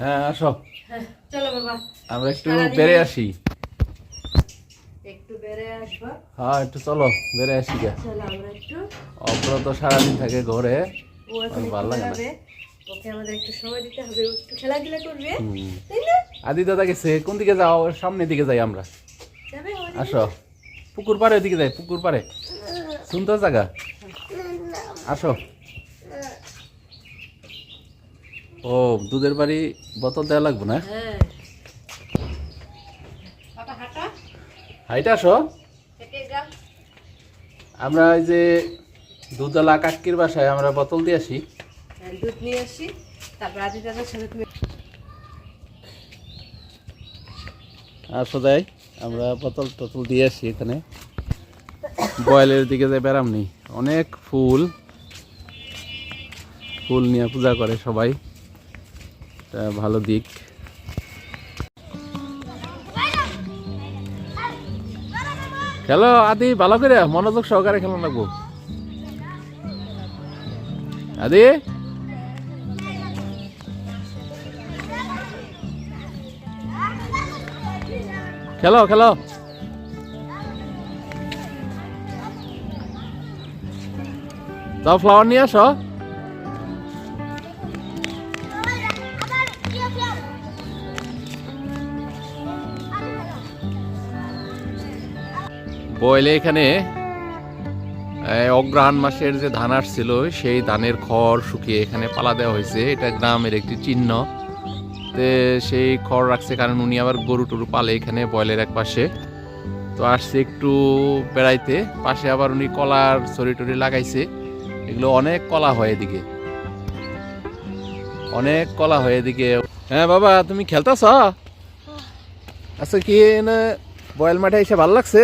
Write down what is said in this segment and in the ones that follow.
হ্যাঁ আসো। চলো বাবা। আমরা একটু বেড়ে আসি। একটু বেড়ে আসব। হ্যাঁ একটু চলো বেড়ে আসি গে চলো আমরা একটু। অব্র তো সারাদিন থাকে ঘরে। ও এখন ভালো লাগে না। বেড়াবে ওকে আমাদের একটু সময় দিতে হবে একটু খেলাধুলা করবে। তাই না? আদি দাদা গেছে কোন দিকে যাও? সামনের দিকে যাই আমরা। আসো। পুকুর পাড়ে ওদিকে যাই পুকুর পাড়ে। সুন্দর জায়গা? আসো। ও দুধের বাড়ি বোতল দেওয়া লাগবে না? হ্যাঁ। বাবা হাইটা আসো। আমরা এই যে দুধওয়ালা কাকির বাসায় আমরা বোতল দিয়ে আসি। হ্যাঁ, দুধ নিয়ে আসি। তারপর আদি দাদার সাথে তুমি আসো যাই আমরা বোতল টোতল দিয়ে আসি এখানে। বয়েলের দিকে যে বেড়াম নি অনেক ফুল। ফুল নিয়ে পূজা করে সবাই। এটা ভালো দিক। খেলো আদি, ভালো করে মনোযোগ সহকারে খেলো লাগবো। আদি? খেলো খেলো। যাও ফ্লাওয়ার নিয়ে আসো। বয়লে এখানে অগ্রহায়ণ মাসের যে ধান আসছিল, সেই ধানের খড় শুকিয়ে এখানে পালা দেওয়া হয়েছে। এটা গ্রামের একটি চিহ্ন। তে, সেই খড় রাখছে কারণ উনি আবার গরু টরু পালে এখানে বয়লের এক পাশে। তো আসছে একটু বেড়াইতে, পাশে আবার উনি কলার ছড়ি টড়ি লাগাইছে। এগুলো অনেক কলা হয় এদিকে। অনেক কলা হয় এদিকে। হ্যাঁ বাবা, তুমি খেলতেছ? আচ্ছা কি না বয়েল মাঠে এসে ভালো লাগছে?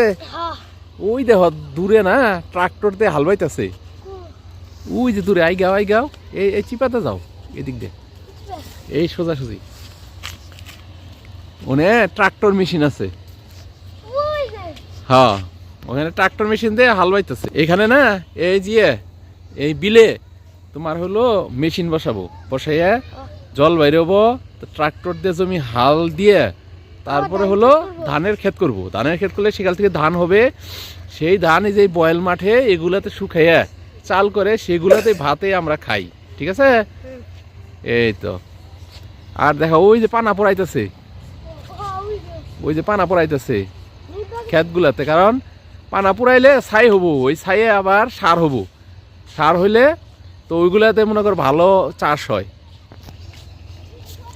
ওই দেখ, দূরে না, ট্রাক্টর দিয়ে হাল বাইতেছে ওই যে দূরে, আই গাও আই গাও। এই এই চিপাতে যাও, এদিক দিয়ে। এই সোজা সোজাসুজি। ওনে ট্রাক্টর মেশিন আছে। হ্যাঁ ওখানে ট্রাক্টর মেশিন দিয়ে হাল বাইতেছে এখানে না, এই যে, এই বিলে তোমার হলো মেশিন বসাবো। বসাইয়া জল বাইরেবো তো ট্রাক্টর দিয়ে জমি হাল দিয়ে তারপরে হলো ধানের ক্ষেত করব। ধানের ক্ষেত করলে সেখান থেকে ধান হবে। সেই ধান এই যে বয়েল মাঠে এগুলাতে শুকাইয়া চাল করে সেগুলাতে ভাতে আমরা খাই। ঠিক আছে? এই তো। আর দেখা ওই যে পানা পড়াইতেছে। ওই যে পানা পড়াইতেছে ক্ষেতগুলাতে। কারণ পানা পুরাইলে ছাই হব ওই ছাইয়ে আবার সার হব। সার হইলে তো ওইগুলাতে মনে কর ভালো চাষ হয়।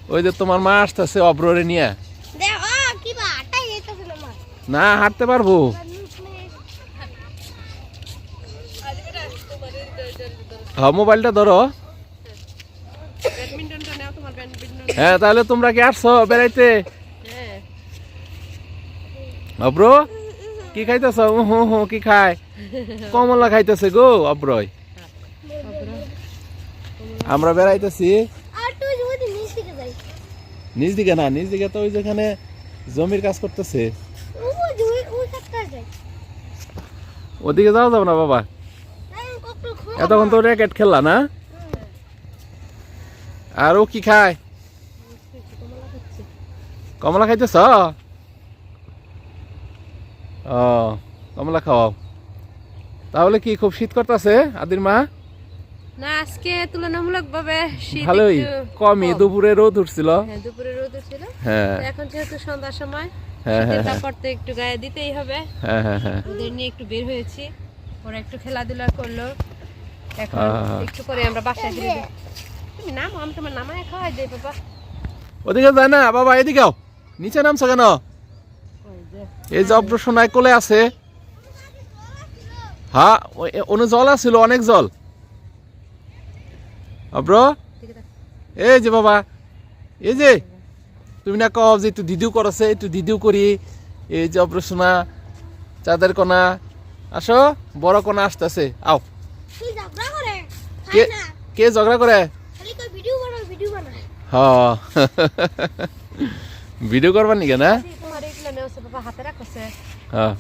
ওই যে তোমার মা আসতেছে অব্ররে নিয়ে। না, হাঁটতে পারব। হ্যাঁ মোবাইলটা ধরো। হ্যাঁ তাহলে তোমরা কি আসছো বেড়াইতে? অব্র, কি খাইতেছ? হু হু কি খায়? কমলা খাইতেছে গো, অব্রয়। আমরা বেড়াইতেছি। নিজ দিকে না নিজ দিকে তো ওই যেখানে জমির কাজ করতেছে। ওদিকে যাওয়া যাবে না বাবা? এতক্ষণ তো র্যাকেট খেললা না? আর ও কি খায়? কমলা খাইতেছ? ও কমলা খাওয়াও। তাহলে কি খুব শীত করতেছে আদির মা? না আজকে তুলনামূলক ভাবে শীত ভালোই। কমই দুপুরে রোদ উঠছিল। হ্যাঁ দুপুরে রোদ ছিল হ্যাঁ। এখন যেহেতু সন্ধ্যার সময় হ্যাঁ হ্যাঁ হ্যাঁ। একটু গায়ে দিতেই হবে। ওদের নিয়ে একটু বের হয়েছি। ওরা একটু খেলাধুলা করল। এখন একটু পরে আমরা বাসায় ফিরে তুমি নামো আমি তোমার নামায় খাওয়াই দেই বাবা। ওদিকে যায় না? বাবা এদিকে নিচে নামছো কেন? যে। এই যে অপ্রসনায় কোলে আছে। হ্যাঁ অনু জল আছিল অনেক জল। অব্র? এই যে বাবা এই যে। তুমি না কও যে একটু দিদিও করছে একটু দিদিও করি। এই যে অপ্রসনা চাঁদের কণা আসো বড় কণা আসতেছে আও। কে কে ঝগড়া করে? হ। ভিডিও করবার নিকে না? হ্যাঁ